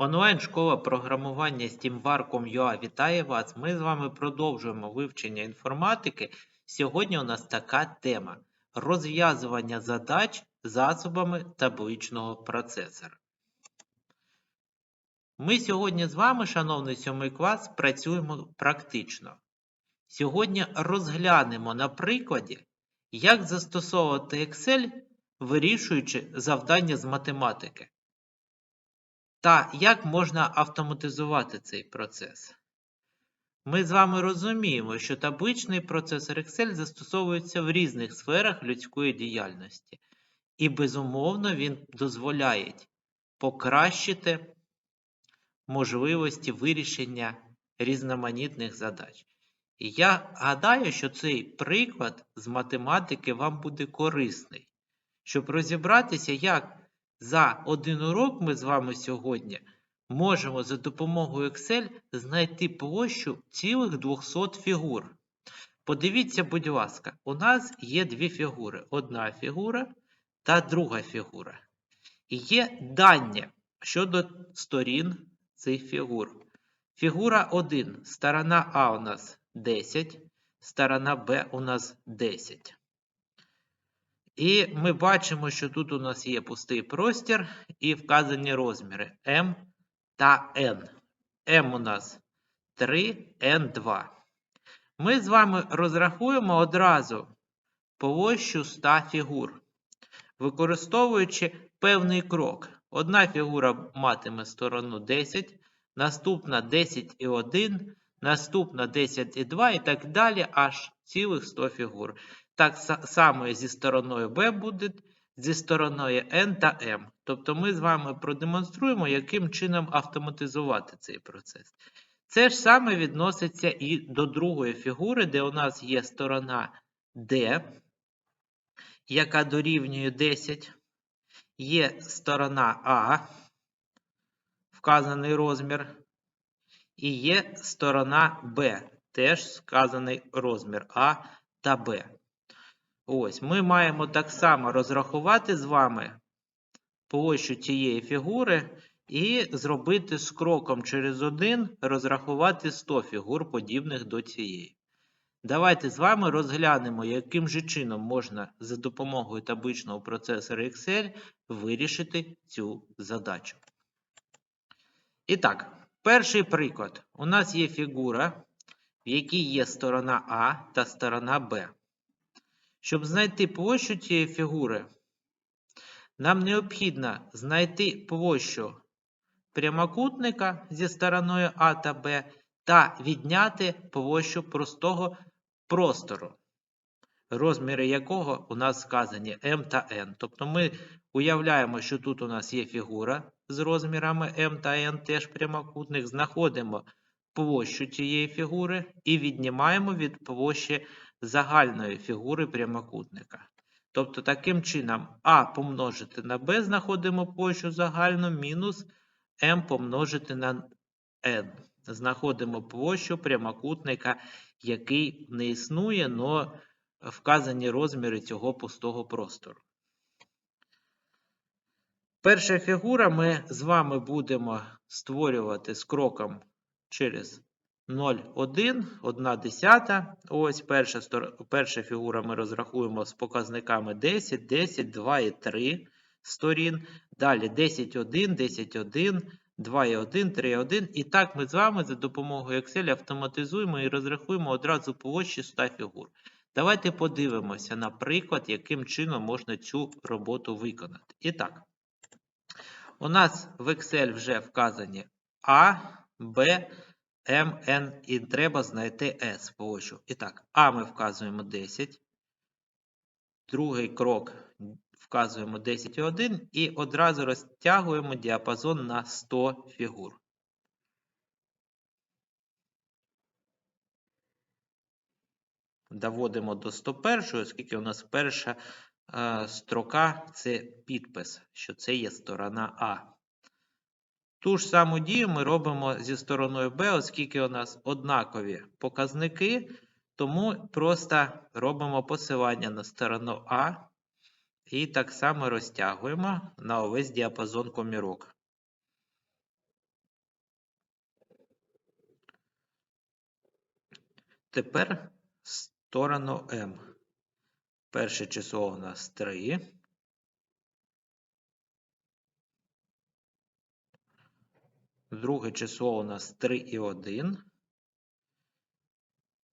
Онлайн-школа програмування SteamVar.com.ua вітає вас. Ми з вами продовжуємо вивчення інформатики. Сьогодні у нас така тема: розв'язування задач засобами табличного процесора. Ми сьогодні з вами, шановний сьомий клас, працюємо практично. Сьогодні розглянемо на прикладі, як застосовувати Excel, вирішуючи завдання з математики. Та як можна автоматизувати цей процес? Ми з вами розуміємо, що табличний процесор Excel застосовується в різних сферах людської діяльності, і, безумовно, він дозволяє покращити можливості вирішення різноманітних задач. І я гадаю, що цей приклад з математики вам буде корисний, щоб розібратися, як за один урок ми з вами сьогодні можемо за допомогою Excel знайти площу цілих 200 фігур. Подивіться, будь ласка, у нас є дві фігури: одна фігура та друга фігура. І є дані щодо сторін цих фігур. Фігура 1. Сторона А у нас 10, сторона Б у нас 10. І ми бачимо, що тут у нас є пустий простір і вказані розміри m та n. m у нас 3, n 2. Ми з вами розрахуємо одразу площу 100 фігур, використовуючи певний крок. Одна фігура матиме сторону 10, наступна 10,1, наступна 10,2 і так далі, аж цілих 100 фігур. Так само зі стороною B буде, зі стороною N та M. Тобто ми з вами продемонструємо, яким чином автоматизувати цей процес. Це ж саме відноситься і до другої фігури, де у нас є сторона D, яка дорівнює 10. Є сторона А, вказаний розмір. І є сторона Б, теж вказаний розмір А та Б. Ось, ми маємо так само розрахувати з вами площу цієї фігури і зробити з кроком через один розрахувати 100 фігур, подібних до цієї. Давайте з вами розглянемо, яким же чином можна за допомогою табличного процесора Excel вирішити цю задачу. І так, перший приклад. У нас є фігура, в якій є сторона А та сторона Б. Щоб знайти площу цієї фігури, нам необхідно знайти площу прямокутника зі стороною А та Б та відняти площу простого простору, розміри якого у нас сказані М та N. Тобто ми уявляємо, що тут у нас є фігура з розмірами М та N, теж прямокутник, знаходимо площу цієї фігури і віднімаємо від площі загальної фігури прямокутника. Тобто, таким чином, А помножити на Б знаходимо площу загальну, мінус М помножити на N. Знаходимо площу прямокутника, який не існує, але вказані розміри цього пустого простору. Перша фігура ми з вами будемо створювати з кроком через 0,1, 1 десята. Ось перша, перша фігура ми розрахуємо з показниками 10, 10, 2 і 3 сторін. Далі 10, 1, 10, 1, 2 і 1, 3 і 1. І так ми з вами за допомогою Excel автоматизуємо і розрахуємо одразу площі 100 фігур. Давайте подивимося, наприклад, яким чином можна цю роботу виконати. І так, у нас в Excel вже вказані А, Б, М, Н і треба знайти S площу. І так, А ми вказуємо 10. Другий крок вказуємо 10,1 і одразу розтягуємо діапазон на 100 фігур. Доводимо до 101, оскільки у нас перша е, строка це підпис, що це є сторона А. Ту ж саму дію ми робимо зі стороною B, оскільки у нас однакові показники, тому просто робимо посилання на сторону А і так само розтягуємо на увесь діапазон комірок. Тепер сторону М. Перше число у нас 3. Друге число у нас 3 і 1.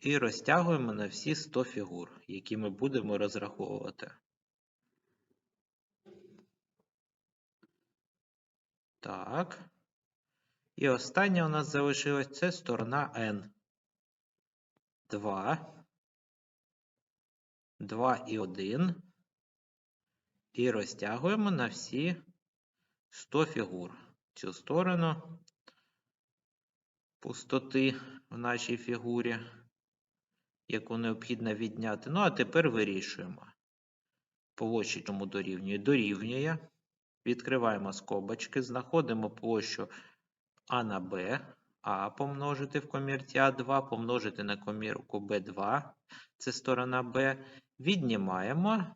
І розтягуємо на всі 100 фігур, які ми будемо розраховувати. Так. І остання у нас залишилась це сторона N. 2. 2 і 1. І розтягуємо на всі 100 фігур. Цю сторону пустоти в нашій фігурі, яку необхідно відняти. Ну, а тепер вирішуємо. Площі чому дорівнює? Дорівнює. Відкриваємо скобочки, знаходимо площу А на Б. А помножити в комірці А2, помножити на комірку Б2, це сторона Б. Віднімаємо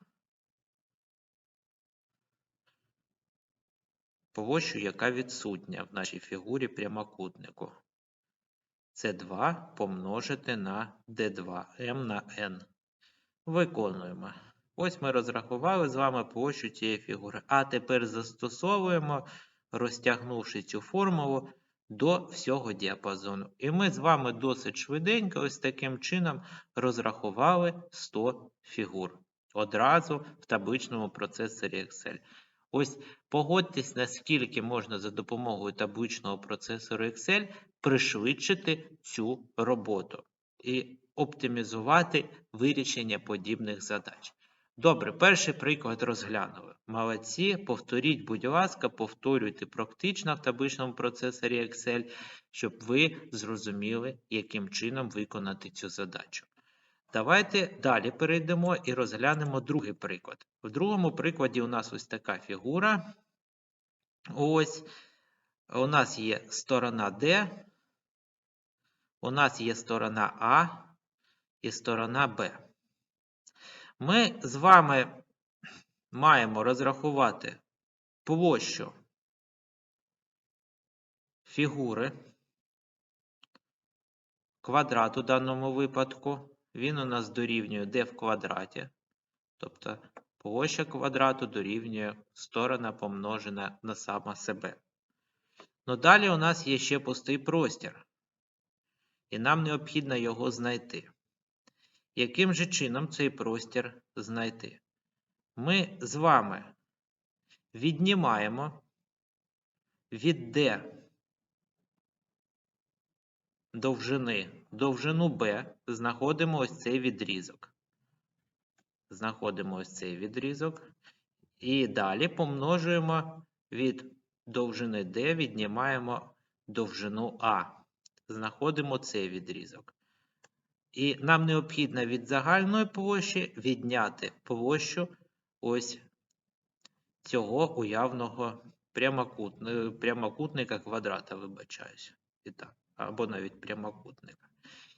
площу, яка відсутня в нашій фігурі прямокутнику. Це 2 помножити на d2 m на n. Виконуємо. Ось ми розрахували з вами площу цієї фігури. А тепер застосовуємо, розтягнувши цю формулу до всього діапазону. І ми з вами досить швиденько, ось таким чином, розрахували 100 фігур. Одразу в табличному процесорі Excel. Ось погодьтесь, наскільки можна за допомогою табличного процесору Excel пришвидшити цю роботу і оптимізувати вирішення подібних задач. Добре, перший приклад розглянули. Молодці, повторіть, будь ласка, повторюйте практично в табличному процесорі Excel, щоб ви зрозуміли, яким чином виконати цю задачу. Давайте далі перейдемо і розглянемо другий приклад. В другому прикладі у нас ось така фігура. Ось у нас є сторона D, у нас є сторона А і сторона Б. Ми з вами маємо розрахувати площу фігури квадрат у даному випадку. Він у нас дорівнює d в квадраті. Тобто площа квадрату дорівнює сторона помножена на сама себе. Ну далі у нас є ще пустий простір. І нам необхідно його знайти. Яким же чином цей простір знайти? Ми з вами віднімаємо від D довжини довжину B, знаходимо ось цей відрізок. Знаходимо ось цей відрізок. І далі помножуємо від довжини D, віднімаємо довжину А. Знаходимо цей відрізок. І нам необхідно від загальної площі відняти площу ось цього уявного прямокутника квадрата, вибачаюся. І так, або навіть прямокутника.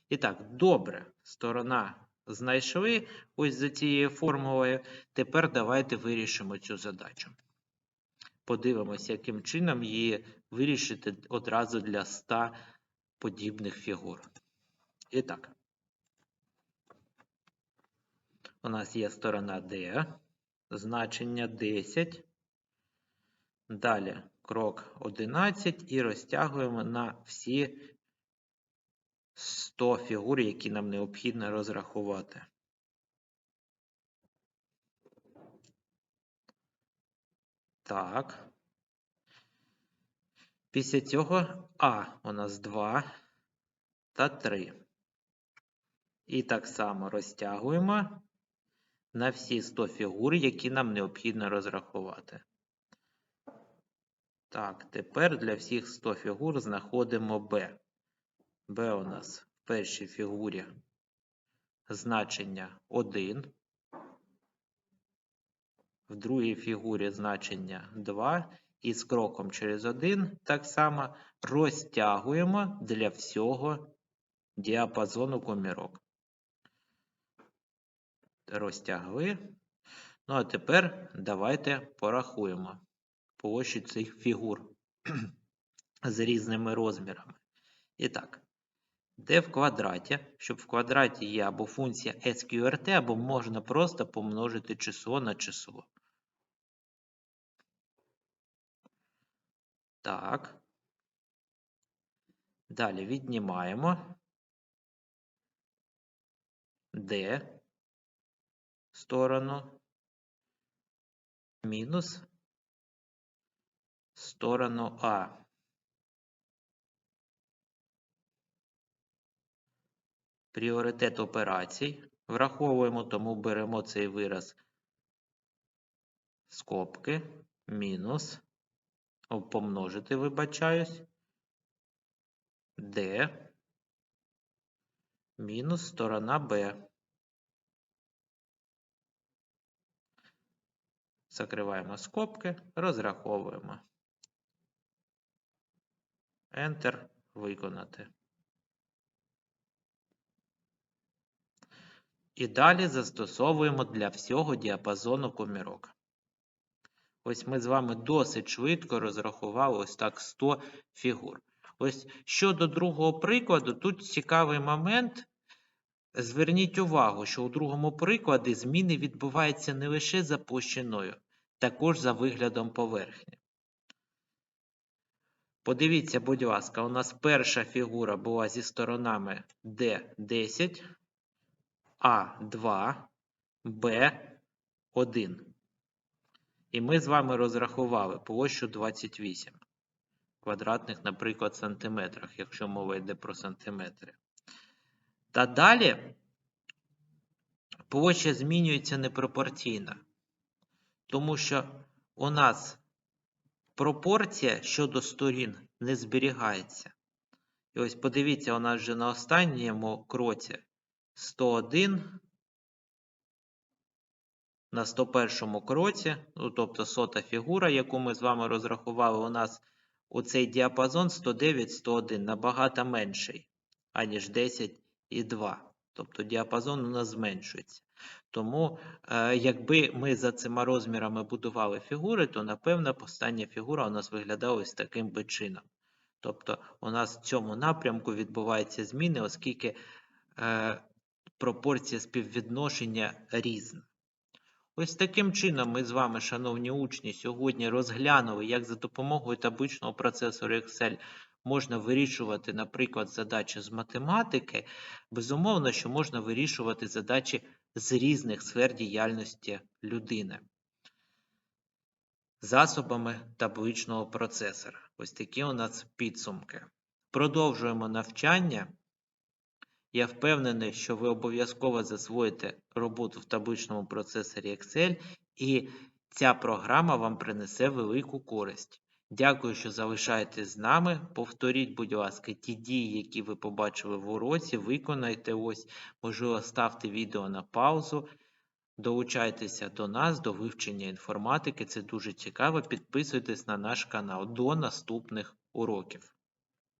І так, добре, сторона знайшли ось за цією формулою. Тепер давайте вирішимо цю задачу. Подивимося, яким чином її вирішити одразу для 100 подібних фігур. І так, у нас є сторона D, значення 10. Далі крок 11 і розтягуємо на всі 100 фігур, які нам необхідно розрахувати. Так. Після цього А у нас 2 та 3. І так само розтягуємо на всі 100 фігур, які нам необхідно розрахувати. Так, тепер для всіх 100 фігур знаходимо B. B у нас в першій фігурі значення 1. В другій фігурі значення 2. І з кроком через 1 так само розтягуємо для всього діапазону комірок. Розтягли. Ну, а тепер давайте порахуємо площі цих фігур з різними розмірами. І так, d в квадраті, щоб в квадраті є або функція SQRT, або можна просто помножити число на число. Так. Далі віднімаємо d сторону мінус сторону А. Пріоритет операцій. Враховуємо, тому беремо цей вираз скобки мінус помножити, вибачаюсь, d мінус сторона b. Закриваємо скобки, розраховуємо. Enter. Виконати. І далі застосовуємо для всього діапазону комірок. Ось ми з вами досить швидко розрахували ось так 100 фігур. Ось щодо другого прикладу, тут цікавий момент. Зверніть увагу, що у другому прикладі зміни відбуваються не лише за площиною, також за виглядом поверхні. Подивіться, будь ласка, у нас перша фігура була зі сторонами D10, А2, Б1. І ми з вами розрахували площу 28 квадратних, наприклад, сантиметрах, якщо мова йде про сантиметри. Та далі площа змінюється непропорційно, тому що у нас пропорція щодо сторін не зберігається. І ось подивіться, у нас вже на останньому кроці 101 на 101 кроці, ну, тобто сота фігура, яку ми з вами розрахували, у нас у цей діапазон 109-101 набагато менший, аніж 10 і 2. Тобто діапазон у нас зменшується. Тому, е, якби ми за цими розмірами будували фігури, то, напевно, остання фігура у нас виглядала ось таким би чином. Тобто, у нас в цьому напрямку відбуваються зміни, оскільки е, пропорція співвідношення різна. Ось таким чином ми з вами, шановні учні, сьогодні розглянули, як за допомогою табличного процесору Excel можна вирішувати, наприклад, задачі з математики. Безумовно, що можна вирішувати задачі з різних сфер діяльності людини. Засобами табличного процесора. Ось такі у нас підсумки. Продовжуємо навчання. Я впевнений, що ви обов'язково засвоїте роботу в табличному процесорі Excel, і ця програма вам принесе велику користь. Дякую, що залишаєтесь з нами. Повторіть, будь ласка, ті дії, які ви побачили в уроці, виконайте ось, можливо, ставте відео на паузу. Долучайтеся до нас, до вивчення інформатики. Це дуже цікаво. Підписуйтесь на наш канал. До наступних уроків.